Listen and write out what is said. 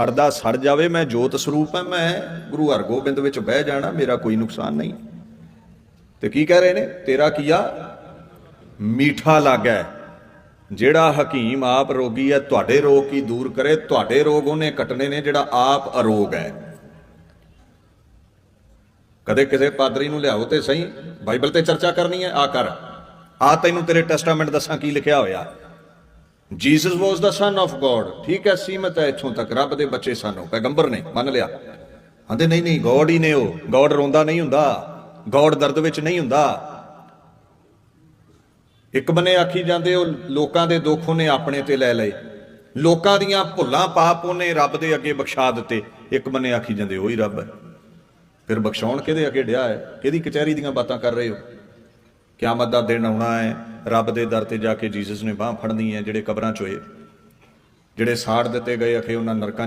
ਸੜਦਾ ਸੜ ਜਾਵੇ, ਮੈਂ ਜੋਤ ਸਰੂਪ ਹਾਂ, ਮੈਂ ਗੁਰੂ ਹਰਗੋਬਿੰਦ ਵਿੱਚ ਬਹਿ ਜਾਣਾ, ਮੇਰਾ ਕੋਈ ਨੁਕਸਾਨ ਨਹੀਂ। ਤੇ ਕੀ ਕਹਿ ਰਹੇ ਨੇ? ਤੇਰਾ ਕੀਆ ਮੀਠਾ ਲੱਗਾ ਜਿਹੜਾ ਹਕੀਮ ਆਪ ਰੋਗੀ ਹੈ, ਤੁਹਾਡੇ ਰੋਗ ਕੀ ਦੂਰ ਕਰੇ? ਤੁਹਾਡੇ ਰੋਗ ਉਹਨੇ ਕੱਟਣੇ ਨੇ, ਜਿਹੜਾ ਆਪ ਅਰੋਗ ਹੈ। ਕਦੇ ਕਿਸੇ ਪਾਦਰੀ ਨੂੰ ਲਿਆਓ ਤੇ ਸਹੀ, ਬਾਈਬਲ ਤੇ ਚਰਚਾ ਕਰਨੀ ਹੈ, ਆ ਕਰ। ਆ ਤੈਨੂੰ ਤੇਰੇ ਟੈਸਟਾਮੈਂਟ ਦੱਸਾਂ ਕੀ ਲਿਖਿਆ ਹੋਇਆ। Jesus was the son of God ਠੀਕ ਹੈ, ਸੀਮਤ ਹੈ ਇੱਥੋਂ ਤੱਕ। ਰੱਬ ਦੇ ਬੱਚੇ ਸਾਨੂੰ ਪੈਗੰਬਰ ਨੇ, ਮੰਨ ਲਿਆ। ਕਹਿੰਦੇ ਨਹੀਂ ਨਹੀਂ ਗੋਡ ਹੀ ਨੇ ਉਹ। ਗੋਡ ਰੋਂਦਾ ਨਹੀਂ ਹੁੰਦਾ। ਗੋਡ ਦਰਦ ਵਿੱਚ ਨਹੀਂ ਹੁੰਦਾ। ਇੱਕ ਬੰਨੇ ਆਖੀ ਜਾਂਦੇ, ਉਹ ਲੋਕਾਂ ਦੇ ਦੁੱਖ ਉਹਨੇ ਆਪਣੇ ਤੇ ਲੈ ਲਏ। ਲੋਕਾਂ ਦੀਆਂ ਭੁੱਲਾਂ ਪਾਪ ਉਹਨੇ ਰੱਬ ਦੇ ਅੱਗੇ ਬਖਸ਼ਾ ਦਿੱਤੇ। ਇੱਕ ਬੰਨੇ ਆਖੀ ਜਾਂਦੇ, ਉਹੀ ਰੱਬ ਹੈ। ਫਿਰ ਬਖਸ਼ਾਉਣ ਕਿਹਦੇ ਅੱਗੇ ਡਿਆ ਹੈ? ਕਿਹਦੀ ਕਚਹਿਰੀ ਦੀਆਂ ਬਾਤਾਂ ਕਰ ਰਹੇ ਹੋ? ਕਿਆਮਤ ਦਾ ਦਿਨ ਆਉਣਾ ਹੈ। ਰੱਬ ਦੇ ਦਰ ਤੇ ਜਾ ਕੇ ਜੀਸਸ ਨੇ ਬਾਹ ਫੜਨੀ ਹੈ ਜਿਹੜੇ ਕਬਰਾਂ ਚ ਹੋਏ ਜਿਹੜੇ ਸਾੜ ਦਿੱਤੇ ਗਏ, ਅਖੇ ਉਹਨਾਂ ਨਰਕਾਂ